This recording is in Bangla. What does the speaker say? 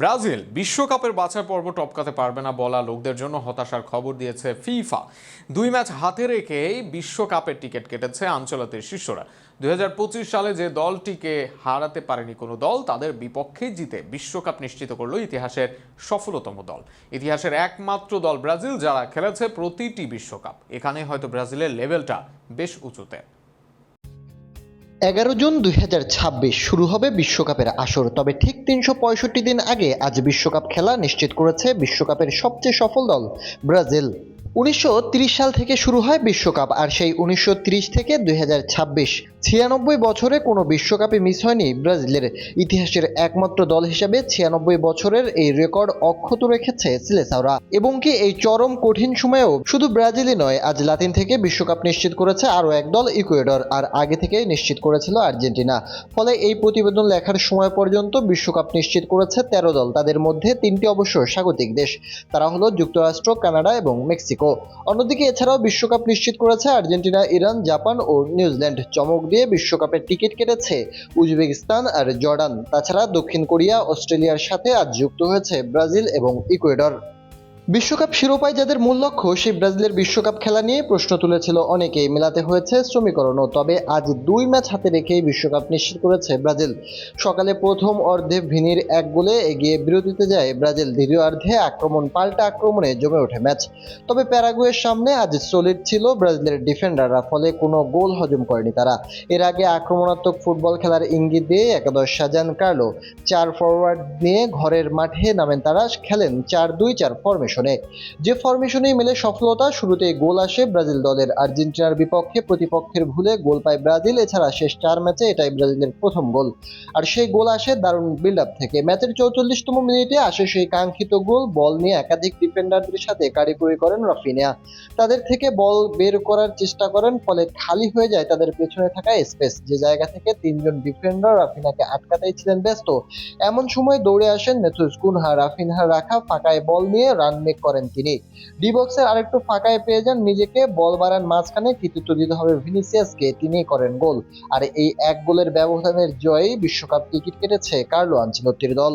ব্রাজিল বিশ্বকাপের বাছাই পর্ব টপকাতে পারবে না বলা লোকদের জন্য হতাশার খবর দিয়েছে ফিফা। দুই ম্যাচ হাতে রেখেই বিশ্বকাপের টিকিট কেটেছে আঞ্চলাতের শিষ্যরা। দুই হাজার পঁচিশ সালে যে দলটিকে হারাতে পারেনি কোনো দল, তাদের বিপক্ষে জিতে বিশ্বকাপ নিশ্চিত করল ইতিহাসের সফলতম দল। ইতিহাসের একমাত্র দল ব্রাজিল, যারা খেলেছে প্রতিটি বিশ্বকাপ। এখানে হয়তো ব্রাজিলের লেভেলটা বেশ উঁচুতে। এগারো জুন দুই হাজার ছাব্বিশ শুরু হবে বিশ্বকাপের আসর। তবে ঠিক তিনশো পঁয়ষট্টি দিন আগে আজ বিশ্বকাপ খেলা নিশ্চিত করেছে বিশ্বকাপের সবচেয়ে সফল দল ব্রাজিল। উনিশশো সাল থেকে শুরু হয় বিশ্বকাপ, আর সেই উনিশশো থেকে দুই ছিয়ানব্বই বছরে কোনো বিশ্বকাপে মিস হয়নি ব্রাজিলের। ইতিহাসের একমাত্র দল হিসেবে ছিয়ানব্বই বছরের এই রেকর্ড অক্ষত রেখেছে সিলেসাওরা। এবং কি এই চরম কঠিন সময়েও শুধু ব্রাজিলই নয়, আজ লাতিন থেকে বিশ্বকাপ নিশ্চিত করেছে আরও এক দল, ইকুয়েডর, আর আগে থেকেই নিশ্চিত করেছিল আর্জেন্টিনা। ফলে এই প্রতিবেদন লেখার সময় পর্যন্ত বিশ্বকাপ নিশ্চিত করেছে তেরো দল, তাদের মধ্যে তিনটি অবশ্য স্বাগতিক দেশ। তারা হলো যুক্তরাষ্ট্র, কানাডা এবং মেক্সিকো। অন্যদিকে এছাড়াও বিশ্বকাপ নিশ্চিত করেছে আর্জেন্টিনা, ইরান, জাপান ও নিউজিল্যান্ড। চমক দিয়ে বিশ্বকাপের টিকিট কেটেছে উজবেকিস্তান আর জর্ডান। তাছাড়া দক্ষিণ কোরিয়া, অস্ট্রেলিয়ার সাথে আজ যুক্ত হয়েছে ব্রাজিল এবং ইকুয়েডর। বিশ্বকাপ শিরোপায় যাদের মূল লক্ষ্য, সেই ব্রাজিলের বিশ্বকাপ খেলা নিয়ে প্রশ্ন তুলেছিল অনেকেই। মেলাতে হয়েছে শ্রমিকরণও, তবে আজ দুই ম্যাচ হাতে রেখেই বিশ্বকাপ নিশ্চিত করেছে ব্রাজিল। সকালে প্রথম অর্ধে ভিনির এক গোলে এগিয়ে বিরতিতে যায় ব্রাজিল, দ্বিতীয় অর্ধে আক্রমণ, পাল্টা আক্রমণে জমে ওঠে ম্যাচ। তবে প্যারাগুয়ের সামনে আজ সলিড ছিল ব্রাজিলের ডিফেন্ডাররা, ফলে কোনো গোল হজম করেনি তারা। এর আগে আক্রমণাত্মক ফুটবল খেলার ইঙ্গিত দিয়ে একাদশ সাজান কার্লো, চার ফরওয়ার্ড নিয়ে ঘরের মাঠে নামেন তারা, খেলেন চার দুই চার ফরমেশনে। যে ফরমেশনেই মেলে সফলতা, শুরুতেই গোল আসে ব্রাজিল দলের আর্জেন্টিনার বিপক্ষে, প্রতিপক্ষের ভুলে গোল পায় ব্রাজিল, এছাড়া শেষ চার ম্যাচে এটাই ব্রাজিলের প্রথম গোল। আর সেই গোল আসে দারুণ বিল্ড আপ থেকে। ম্যাচের চৌচল্লিশতম মিনিটে আসে সেই কাঙ্ক্ষিত গোল, বল নিয়ে একাধিক ডিফেন্ডারদের সাথে কারিগরি করেন রাফিনিয়া। তাদের থেকে বল বের করার চেষ্টা করেন, ফলে খালি হয়ে যায় তাদের পেছনে থাকা স্পেস। যে জায়গা থেকে তিনজন ডিফেন্ডার রাফিনাকে আটকাতেই ছিলেন ব্যস্ত, এমন সময় দৌড়ে আসেন নেথুস কুনহা। রাফিনহা রাখা ফাঁকায় বল নিয়ে রান মেক করেন তিনি। ডি বক্সের আরেকটু ফাঁকায় পেয়ে যান নিজেকে, বল বাড়ান মাঝখানে কৃতিত্ব দিতে হবে ভিনিসিয়াসকে তিনি করেন গোল। আর এই এক গোলের ব্যবধানের জয়ই বিশ্বকাপ টিকিট কেটেছে কার্লো আঞ্চলত্তির দল।